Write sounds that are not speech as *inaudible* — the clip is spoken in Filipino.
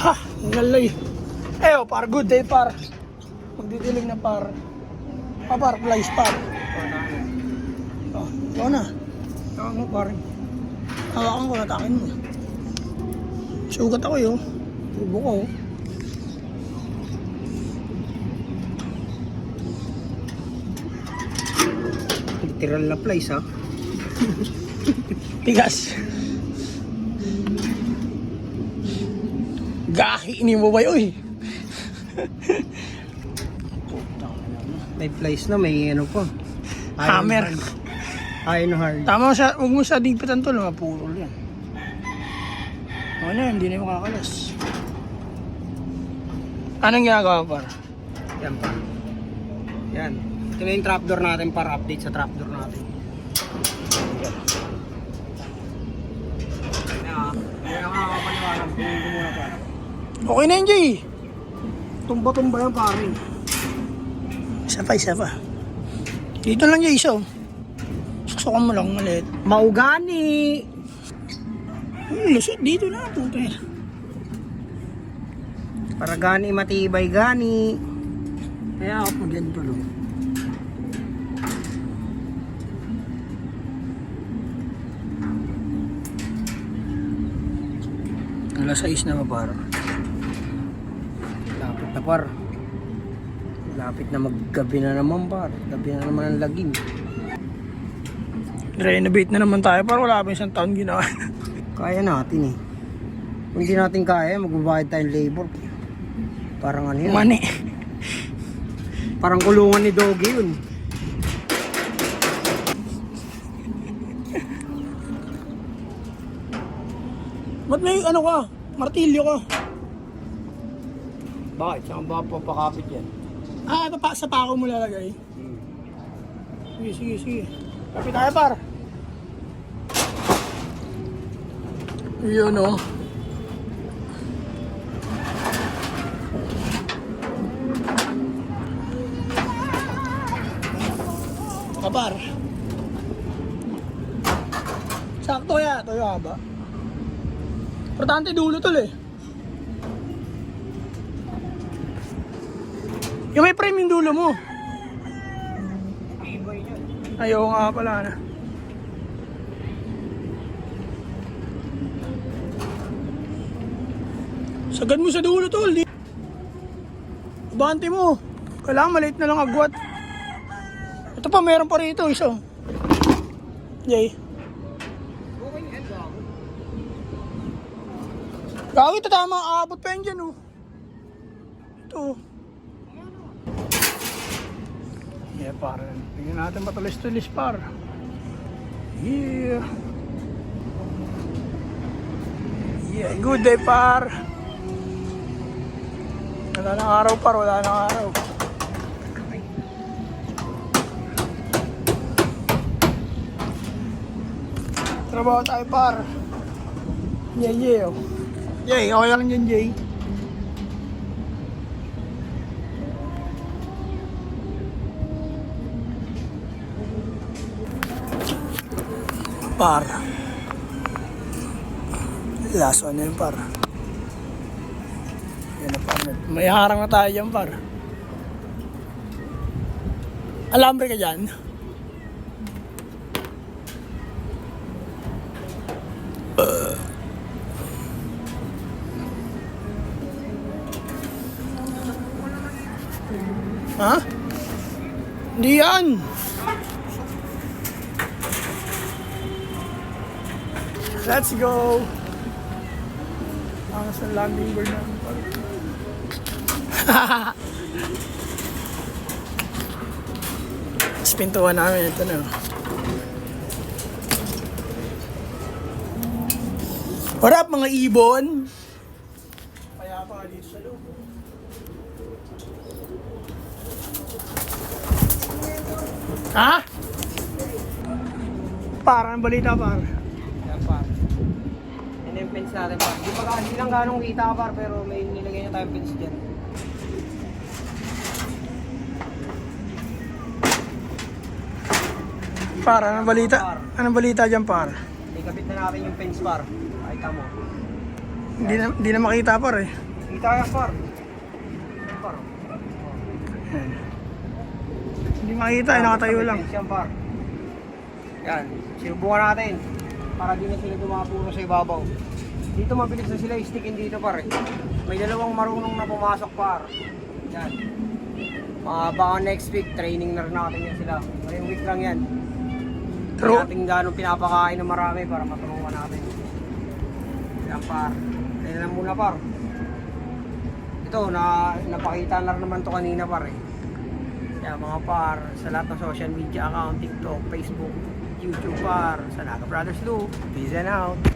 Ha, ngalay. Eh, oh, par, good day, par. Magdidilig na par. Pa, par, flies, par. Oh, ikaw na. Tawag mo, par. Hawakan ko, natakin mo. Sugat ako yun. Tubo ko. oh. Literal na place ha. *laughs* Tigas. Gahi ni mo ba yun? May place na, may ano. Iron Hammer. Iron hard. Tama siya, huwag mo siya digpitan to, mapurol yan. Ano yan, hindi na yung makakalas. Anong ginagawa par? Yan pa. Yan. Ito na yung trapdoor natin para update sa trapdoor natin. Yan. Yan ang ko muna pa. Okay na Jay. Tumba-tumba yan pare. Isa pa, isa pa. Dito lang, Jay, isa. oh. Mo lang, maliit. Maugani! Hmm, lusot dito na, yan. Para gani matibay gani. Kaya ako dyan tuloy. Alas 6 na par. Lapit na par. Lapit na maggabi na naman par. Gabi na naman ang lagim. Renovate na naman tayo, par. Wala pa isang taon ginawa. *laughs* Kaya natin eh. Kung hindi natin kaya, magbabayad tayong labor. Parang ano yun. Mani. Parang kulungan ni Doggy yun. Ba't may ano ka? Martilyo ka? Bakit? Saan ba papakapit yan? Ah, ito pa, sa pako mo lalagay. Sige, sige, sige. Kapit tayo, par. Yun, oh. Kapar. Sakto ya, ito yung haba. Importante dulo tol eh. Yung may frame yung dulo mo. Ayaw nga pala na. Sagad mo sa dulo tol. Di. Bante mo. Kailangan maliit na lang agwat. Ito pa, meron pa rito isa. Jay. Gawi, ito tama. Aabot pa yan dyan oh. Ito. oh. Yeah, par. Tingnan natin matulis-tulis, par. Yeah. Yeah, good day, par. Wala nang araw, par. Wala nang araw. Trabaho tayo, par. Yeah, yeah. Jay, okay lang yun, Jay. Par. Last one na yun, par. Yan na. May harang na tayo dyan, par. Alambre ka dyan? Ha? Hindi yan. Let's go. Ang sa landing board natin. Tapos pintuan namin ito na. What up mga ibon? Kaya pa dito sa loob. Ha? Para ang balita par. Yan par. Yan yung fence natin par. Di pa hindi lang ganong kita par pero may nilagay na tayong fence dyan. Par, anong balita? Anong balita dyan par? Ikabit na natin yung fence par. Ay tamo. Hindi na, hindi na makita par eh. Kita yan par. Par. Hindi makita, eh, nakatayo lang. Yan par. Yan. Sinubukan natin. Para di na sila dumapuro sa ibabaw. Dito mabilis na sila stickin dito par. eh. May dalawang marunong na pumasok par. Yan. Mga baka next week, training na rin natin yan sila. Ngayong week lang yan. True. True. natin gano'ng pinapakain ng marami para matulungan natin. Yan par. Kaya lang muna par. Ito, na, napakita na rin naman to kanina par eh. Yan mga par, sa lahat ng social media account, TikTok, Facebook, YouTube par, sa Naga Brothers Loop, peace and out.